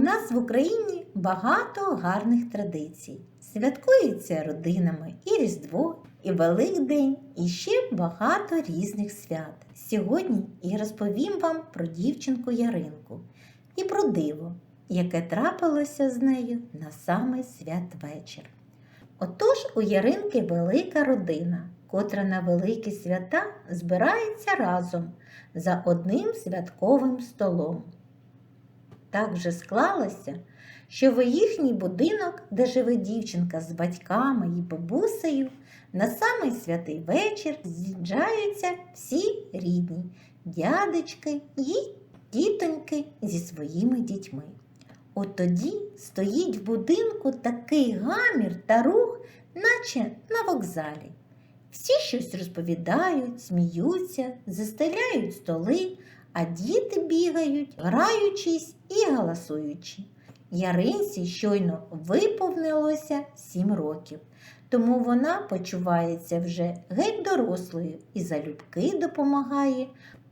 нас в Україні багато гарних традицій. Святкується родинами і Різдво, і Великдень, і ще багато різних свят. Сьогодні я розповім вам про дівчинку Яринку і про диво, яке трапилося з нею на самий святвечір. Отож у Яринки велика родина, котра на великі свята збирається разом за одним святковим столом. Так вже склалося, що в їхній будинок, де живе дівчинка з батьками і бабусею, на самий святий вечір з'їжджаються всі рідні дядечки і тітоньки зі своїми дітьми. От тоді стоїть в будинку такий гамір та рух, наче на вокзалі. Всі щось розповідають, сміються, застеляють столи, а діти бігають, граючись і галасуючи. Яринці щойно виповнилося сім років, тому вона почувається вже геть дорослою і залюбки допомагає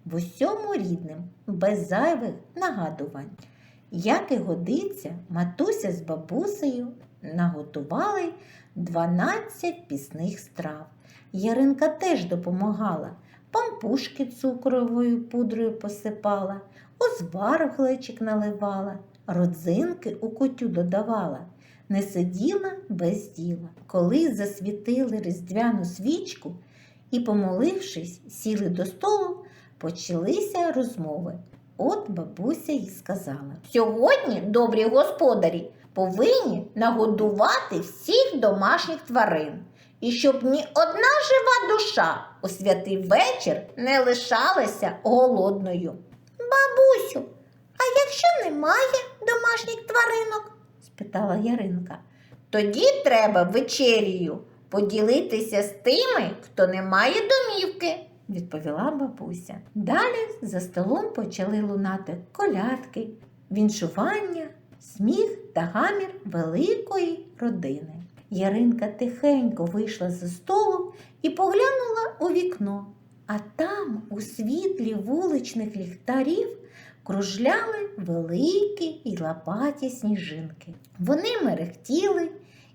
в усьому рідним, без зайвих нагадувань. Як і годиться, матуся з бабусею наготували 12 пісних страв. Яринка теж допомагала, пампушки цукровою пудрою посипала, узвар в глечик наливала, родзинки у котю додавала, не сиділа без діла. Коли засвітили різдвяну свічку і, помолившись, сіли до столу, почалися розмови. От бабуся й сказала. Сьогодні добрі господарі повинні нагодувати всіх домашніх тварин, і щоб ні одна жива душа у святий вечір не лишалася голодною. Бабусю, а якщо немає домашніх тваринок? спитала Яринка. Тоді треба вечерію поділитися з тими, хто не має домівки. відповіла бабуся. Далі за столом почали лунати колядки, віншування, сміх та гамір великої родини. Яринка тихенько вийшла за столу і поглянула у вікно, а там, у світлі вуличних ліхтарів, кружляли великі і лопаті сніжинки. Вони мерехтіли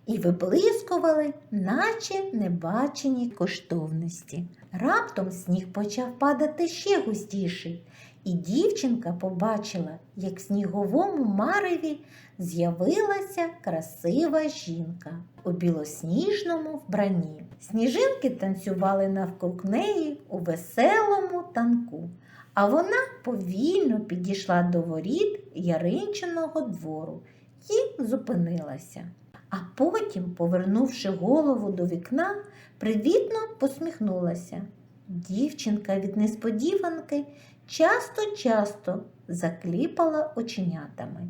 і виблискували, наче небачені коштовності. Раптом сніг почав падати ще густіший, і дівчинка побачила, як в сніговому мареві з'явилася красива жінка у білосніжному вбранні. Сніжинки танцювали навкруг неї у веселому танку, а вона повільно підійшла до воріт Яринчиного двору і зупинилася. А потім, повернувши голову до вікна, привітно посміхнулася. Дівчинка від несподіванки часто-часто закліпала оченятами.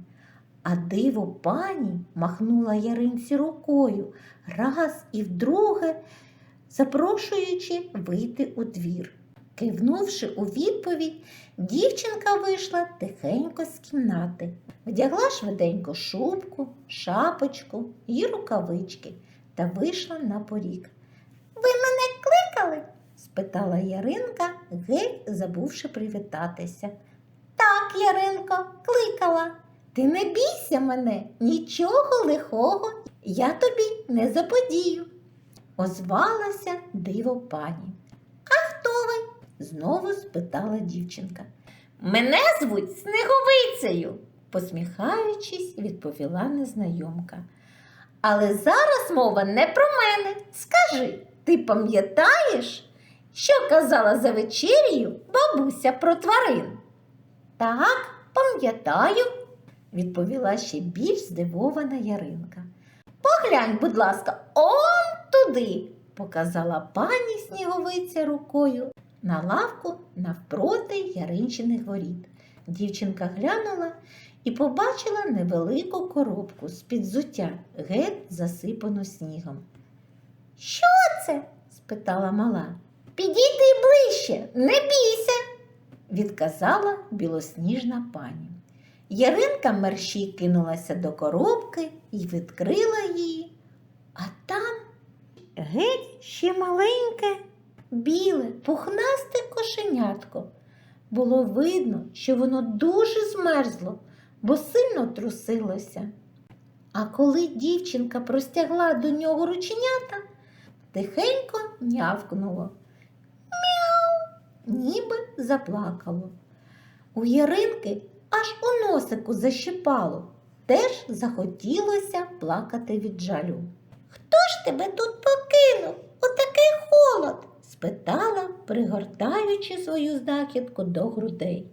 А диво пані махнула Яринці рукою раз і вдруге, запрошуючи вийти у двір. Кивнувши у відповідь, дівчинка вийшла тихенько з кімнати, вдягла швиденько шубку, шапочку і рукавички та вийшла на поріг. Ви? Спитала Яринка, геть забувши привітатися. Так, Яринко, кликала. Ти не бійся мене, нічого лихого я тобі не заподію. Озвалася диво пані. А Хто ви? Знову спитала дівчинка. Мене звуть Снеговицею. Посміхаючись, відповіла незнайомка. Але зараз мова не про мене. Скажи, ти пам'ятаєш, що казала за вечерію бабуся про тварин? Так, пам'ятаю, відповіла ще більш здивована Яринка. поглянь, будь ласка, он туди. Показала пані сніговиця рукою на лавку навпроти Яринчиних воріт. Дівчинка глянула і побачила невелику коробку з-під зуття, геть засипану снігом. Що це? спитала мала. Підійди ближче, не бійся. відказала білосніжна пані. Яринка мерщій кинулася до коробки і відкрила її, а там геть ще маленьке, біле, пухнасте кошенятко. Було видно, що воно дуже змерзло, бо сильно трусилося. А коли дівчинка простягла до нього рученята, тихенько нявкнуло. Ніби заплакало. У Яринки аж у носику защипало. Теж захотілося плакати від жалю. Хто ж тебе тут покинув? Отакий холод? спитала, пригортаючи свою знахідку до грудей.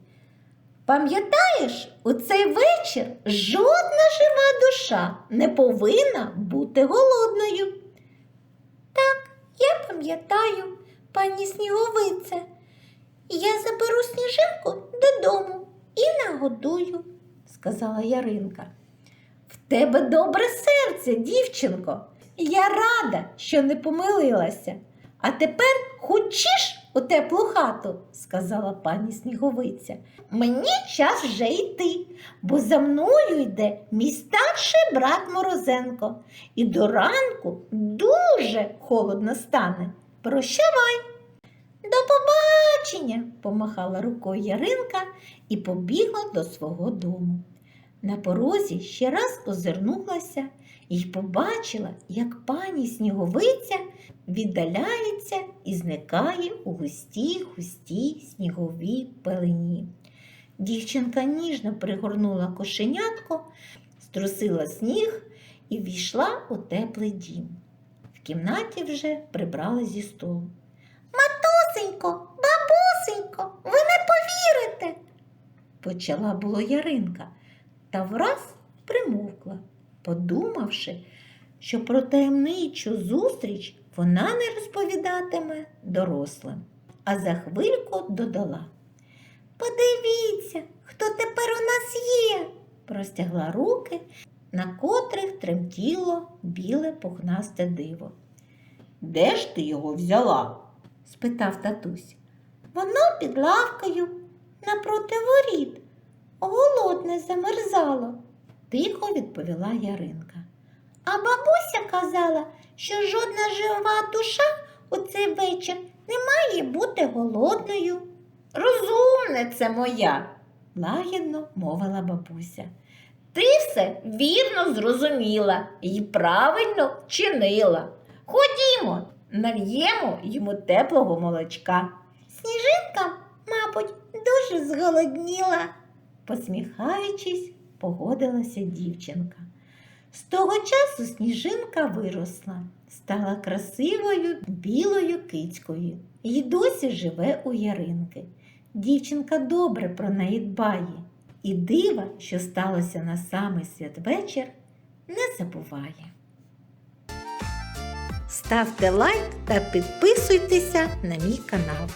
Пам'ятаєш, у цей вечір жодна жива душа не повинна бути голодною. Так, я пам'ятаю, пані Сніговице. Я заберу сніжинку додому і нагодую, сказала Яринка. В тебе добре серце, дівчинко. Я рада, що не помилилася. А тепер хочеш у теплу хату, сказала пані Сніговиця. Мені час вже йти, бо за мною йде мій старший брат Морозенко, і до ранку дуже холодно стане. Прощавай. До побачення, помахала рукою Яринка і побігла до свого дому. На порозі ще раз озирнулася і побачила, як пані Сніговиця віддаляється і зникає у густій густій сніговій пелені. Дівчинка ніжно пригорнула кошенятко, струсила сніг і війшла у теплий дім. В кімнаті вже прибрали зі столу. Матусенько, бабусенько, ви не повірите, почала було Яринка, та враз примовкла, подумавши, що про таємничу зустріч вона не розповідатиме дорослим, а за хвильку додала. Подивіться, хто тепер у нас є, простягла руки, на котрих тремтіло біле пухнасте диво. Де ж ти його взяла? спитав татусь. Воно під лавкою напроти воріт. Голодне замерзало, тихо відповіла Яринка. А бабуся казала, що жодна жива душа у цей вечір не має бути голодною. Розумниця моя, лагідно мовила бабуся. Ти все вірно зрозуміла і правильно вчинила. Ходімо, нальємо йому теплого молочка. Сніжинка, мабуть, дуже зголодніла, посміхаючись, погодилася дівчинка. З того часу сніжинка виросла, стала красивою білою кицькою і досі живе у яринки. Дівчинка добре про неї дбає, і дива, що сталося на самий святвечір, не забуває. Ставте лайк та підписуйтеся на мій канал.